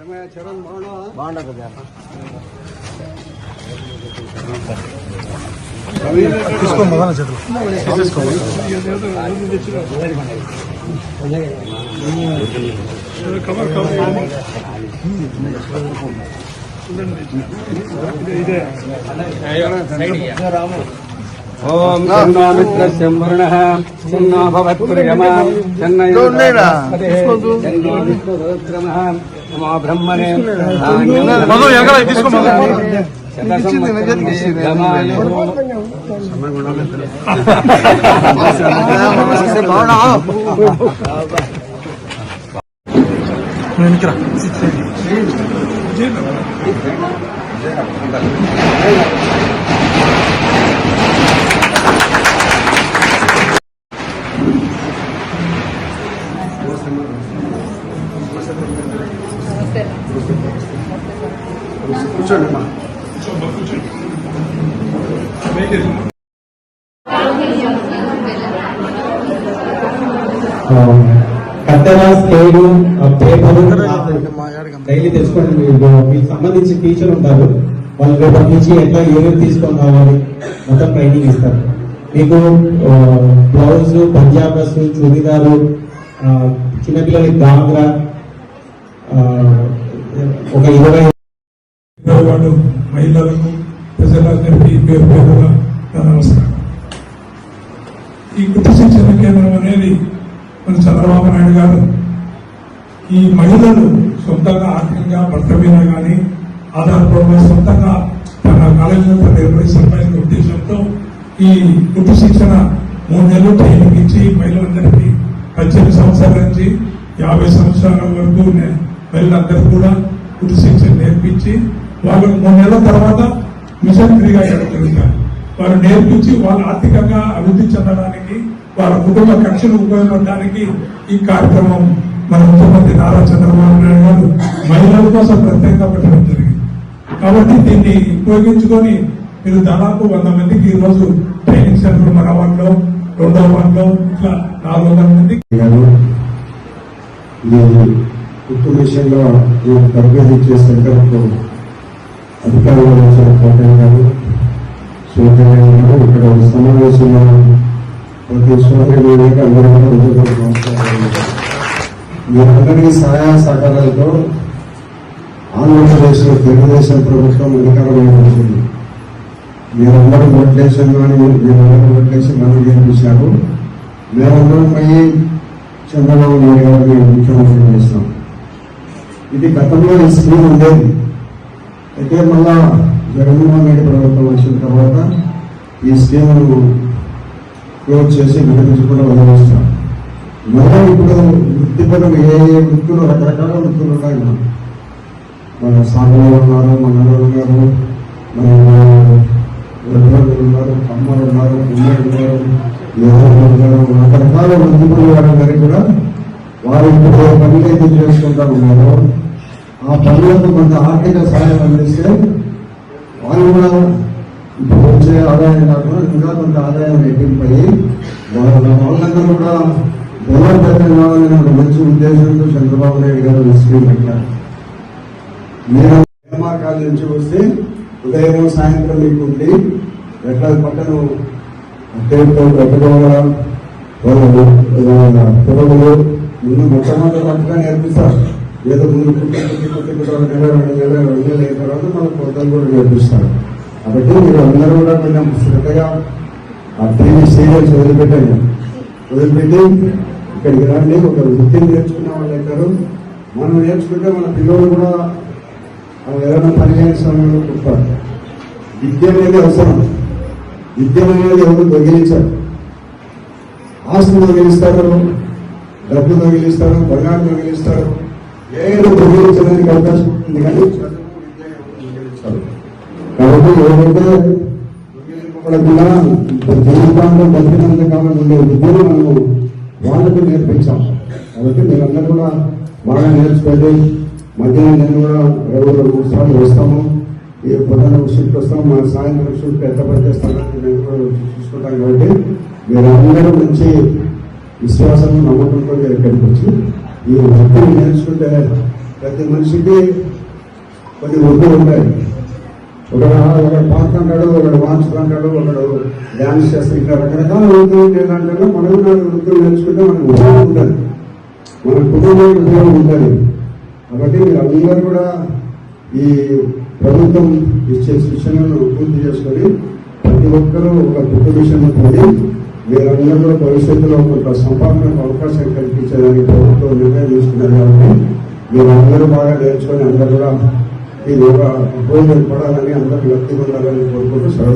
ఏమయ్యా చరణ్ బాగున్నావా బాగుండదు తీసుకో మొదల చేతులు తీసుకో ఓం చన్నో మిత్రస్య వరుణః చన్నో చన్నో బ్రహ్మణే 이제는 이제는 한다. 어, కత్తెర స్కేలు పేపర్ డైలీ తెచ్చుకోండి మీకు మీకు సంబంధించి టీచర్ ఉంటారు. వాళ్ళు రేపటి నుంచి ఎట్లా ఏమేమి తీసుకొని రావాలి మొత్తం ట్రైనింగ్ ఇస్తారు. మీకు బ్లౌజ్ పంజాబస్ చుడిదారు చిన్నపిల్లలకి గాగ్రా ఆ, ఒక ఇరవై మహిళలకు ప్రజలందరికీ పేరు పేరుగా నా నమస్కారం. ఈ గుర్తు శిక్షణ కేంద్రం అనేది మరి చంద్రబాబు నాయుడు గారు ఈ మహిళలు సొంతంగా ఆర్థికంగా భర్త మీద కానీ ఆధారపడిన సొంతంగా తన కాలేజీలో తన నిర్వహి ఉద్దేశంతో ఈ వృత్తి శిక్షణ మూడు నెలలు ట్రైనింగ్ ఇచ్చి మహిళలందరికీ పద్దెనిమిది సంవత్సరాల నుంచి యాభై సంవత్సరాల వరకు నే- మహిళలందరికీ కూడా వృత్తి శిక్షణ నేర్పించి వాళ్ళకు మూడు నెలల తర్వాత మిషన్ ఫ్రీగా జరుగుతారు వారు నేర్పించి వాళ్ళు ఆర్థికంగా అభివృద్ధి చెందడానికి వారి కుటుంబ కక్షలు ఉపయోగపడడానికి ఈ కార్యక్రమం మన ముఖ్యమంత్రి నారా చంద్రబాబు నాయుడు గారు మహిళల కోసం ప్రత్యేకంగా పెట్టడం జరిగింది. కాబట్టి దీన్ని ఉపయోగించుకొని మీరు దాదాపు వంద మందికి ఈరోజు ట్రైనింగ్ సెంటర్ మన వాళ్ళలో రెండో వాళ్ళలో ఇట్లా నాలుగు వందల మంది. గారు విషయంలో ఈ తరగతి ఇచ్చే సెంటర్కు అధికారులు వచ్చిన కోటయ్య గారు సూర్యనారాయణ గారు ఇక్కడ సమావేశంలో మీరందరికీ సహాయ సహకారాలతో ఆంధ్రప్రదేశ్ తెలుగుదేశం ప్రభుత్వం అధికారంలో మీరందరూ ఓట్లేసాం కానీ మీరందరూ ఓట్లేసి మనం గెలిపించారు. మేమందరం పోయి చంద్రబాబు నాయుడు గారిని ముఖ్యమంత్రి చేస్తాం. ఇది గతంలో ఈ స్కీమ్ ఉండేది. అయితే మళ్ళా జగన్మోహన్ రెడ్డి ప్రభుత్వం వచ్చిన తర్వాత ఈ స్కీమ్ క్లోజ్ చేసి వినిపించకుండా వదిలేస్తాం. మనం ఇప్పుడు వృత్తిపరం ఏ ఏ వృత్తులు రకరకాల వృత్తులు ఉన్నాయి మనం. మన సాగులో ఉన్నారు మనలో ఉన్నారు మన వృద్ధులు ఉన్నారు అమ్మలు ఉన్నారు పిల్లలు ఉన్నారు యువకులు ఉన్నారు రకరకాల వృత్తిపరులు వాళ్ళందరికీ కూడా వారు ఇప్పుడు ఏ పనులు అయితే చేసుకుంటా ఉన్నారో ఆ పనులకు కొంత ఆర్థిక సహాయం అందిస్తే వాళ్ళు కూడా వచ్చే ఆదాయం కాకుండా ఇంకా కొంత ఆదాయం రెట్టింపై వాళ్ళందరూ కూడా బలోపేతం కావాలనే ఒక మంచి ఉద్దేశంతో చంద్రబాబు నాయుడు గారు ఈ స్కీమ్ పెట్టారు. మీరు మార్గాల నుంచి వస్తే ఉదయం సాయంత్రం మీకు ఉండి ఎట్లా పక్కన అట్టేతో పెట్టుకోవడం పొడవులు ముందు మొట్టమొదటి పట్టుగా నేర్పిస్తారు. ఏదో ముందు కుట్టి నెల రెండు నెలలు రెండు నెలలు అయిన తర్వాత మనకు కొత్తలు కూడా నేర్పిస్తారు. కాబట్టి మీరు అందరూ కూడా కొంచెం శ్రద్ధగా ఆ టీవీ సీరియల్స్ వదిలిపెట్టండి. వదిలిపెట్టి ఇక్కడికి రండి. ఒక వృత్తిని నేర్చుకున్న వాళ్ళు అవుతారు మనం నేర్చుకుంటే మన పిల్లలు కూడా ఏదైనా పని చేయని సమయంలో పుట్టారు విద్య అనేది అవసరం. విద్య అనేది ఎవరు దొంగిలించారు ఆస్తులు దొంగిలిస్తారు డబ్బు దొంగిలిస్తారు బంగారు దొంగిలిస్తారు ఏదో దొంగిలించడానికి అవకాశం ఉంది కానీ చదువు, విద్య ఎవరు దొంగిలించరు. కాబట్టి ఏదైతే దొంగిలింపబడకుండా బతికినంత కాలం ఉండే విద్యను మనము వాళ్ళకి నేర్పించాం. కాబట్టి మీరందరూ కూడా బాగా నేర్చుకోండి. మధ్యాహ్నం నేను కూడా రెండు మూడు సార్లు వస్తాము. ఈ పొద్దున షిఫ్ట్ వస్తాం మా సాయంత్రం షిఫ్ట్ ఎంత పని చేస్తామని నేను కూడా చూసుకుంటాం కాబట్టి మీరందరూ మంచి విశ్వాసం నమ్మకంతో మీరు ఇక్కడికి వచ్చి ఈ వృత్తిని నేర్చుకుంటే ప్రతి మనిషికి కొన్ని వృద్ధులు ఉంటాయి. ఒకడు ఒకడు పాట అంటాడు ఒకడు వాంచులు అంటాడు ఒకడు డ్యాన్స్ చేస్తాడు ఇంకా రకరకాల వృత్తులు ఏంటంటే మనం నాడు వృత్తులు నేర్చుకుంటే మనకు ఉపయోగం ఉంటుంది. మన కుటుంబానికి ఉపయోగం ఉంటుంది. కాబట్టి మీరు అందరూ కూడా ఈ ప్రభుత్వం ఇచ్చే శిక్షణను పూర్తి చేసుకొని ప్రతి ఒక్కరూ ఒక కొత్త విషయంలో పొంది మీరందరూ భవిష్యత్తులో కొంత సంపాదనకు అవకాశం కల్పించేదానికి ప్రభుత్వం నిర్ణయం తీసుకున్నారు కాబట్టి మీరు అందరూ బాగా నేర్చుకొని అందరూ కూడా ಈ ಯೋಗ ಭೂಮಿ ಪಡೋದಾಗಲಿ ಅಂತ ವ್ಯಕ್ತಿಗಳಾಗಲಿ ಕೊಡ್ಕೊಂಡು ಸರಳ